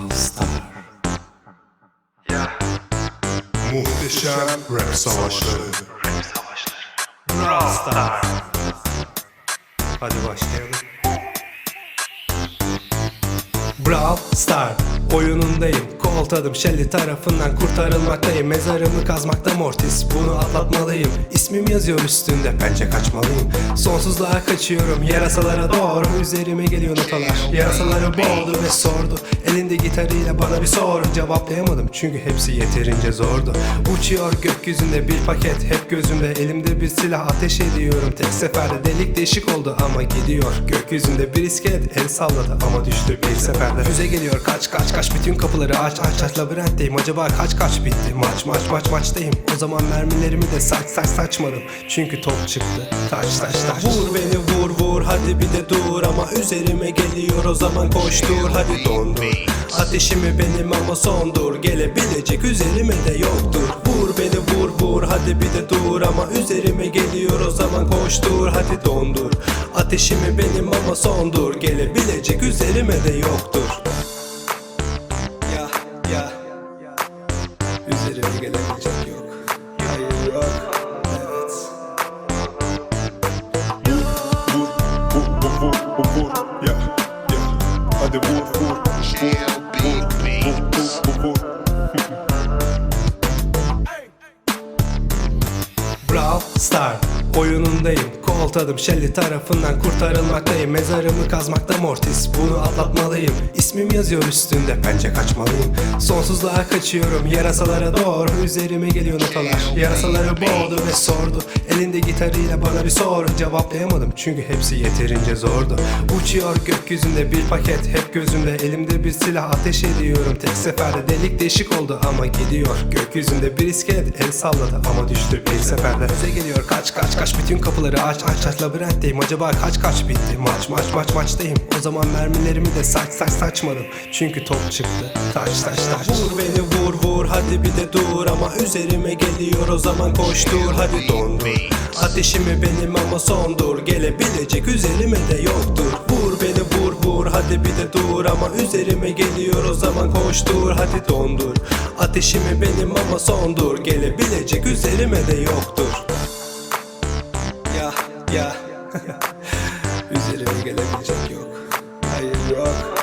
Brawl Star Muhteşem rap savaşları. Brawl Star Hadi başlayalım Brawl Star oyunundayım Koltadım Shelly tarafından kurtarılmaktayım. Mezarımı kazmakta Mortis. Bunu atlatmalıyım. İsmim yazıyor üstünde Bence kaçmalıyım. Sonsuzluğa kaçıyorum Yarasalara doğru. Üzerime geliyor notalar. Yarasaları boğdu ve sordu. Elinde gitarıyla bana bir soru Cevaplayamadım. Çünkü hepsi yeterince zordu. Uçuyor gökyüzünde bir paket. Hep gözümde elimde bir silah. Ateş ediyorum. Tek seferde delik deşik oldu ama gidiyor. Gökyüzünde bir iskelet el salladı ama düştü bir seferde Füze geliyor. Kaç kaç kaç. Bütün kapıları aç aç aç. Labirentteyim. Acaba kaç kaç bitti? Maç maç maç maçtayım. O zaman mermilerimi de saç saç saçmadım. Çünkü top çıktı. Taş taş taş. Vur beni vur vur. Hadi bir de dur. Ama üzerime geliyor. O zaman koştur hadi dondur. Ateşimi benim ama sondur. Gelebilecek üzerime de yoktur. Vur beni vur vur. Hadi bir de dur. Ama üzerime geliyor. O zaman koştur hadi dondur. Ateşimi benim ama sondur. Gelebilecek üzerime de yoktur Star oyunundayım Koltadım Shelly tarafından kurtarılmaktayım. Mezarımı kazmakta Mortis Bunu atlatmalıyım. İsmim yazıyor üstünde Bence kaçmalıyım. Sonsuzluğa kaçıyorum Yarasalara doğru Üzerime geliyor notalar. Yarasaları boğdu ve sordu. Elinde gitarıyla bana bir soru Cevaplayamadım çünkü hepsi yeterince zordu. Uçuyor gökyüzünde bir paket Hep gözümde. Elimde bir silah ateş ediyorum. Tek seferde delik deşik oldu ama gidiyor. Gökyüzünde bir iskelet el salladı ama düştü bir seferde. Bize geliyor kaç kaç kaç. Bütün kapıları aç aç aç labirentteyim? Acaba kaç kaç bitti maç maç maç maçtayım. O zaman mermilerimi de saç saç saçmadım. Çünkü top çıktı. Taş taş taş. Vur beni vur vur. Hadi bir de dur. Ama üzerime geliyor. O zaman koştur hadi dondur Ateşimi benim ama sondur gelebilecek üzerime de yoktur Vur beni vur vur. Hadi bir de dur. Ama üzerime geliyor. O zaman koştur hadi dondur Ateşimi benim ama sondur gelebilecek üzerime de yoktur ya. Üzerime gelebilecek yok. Hayır yok.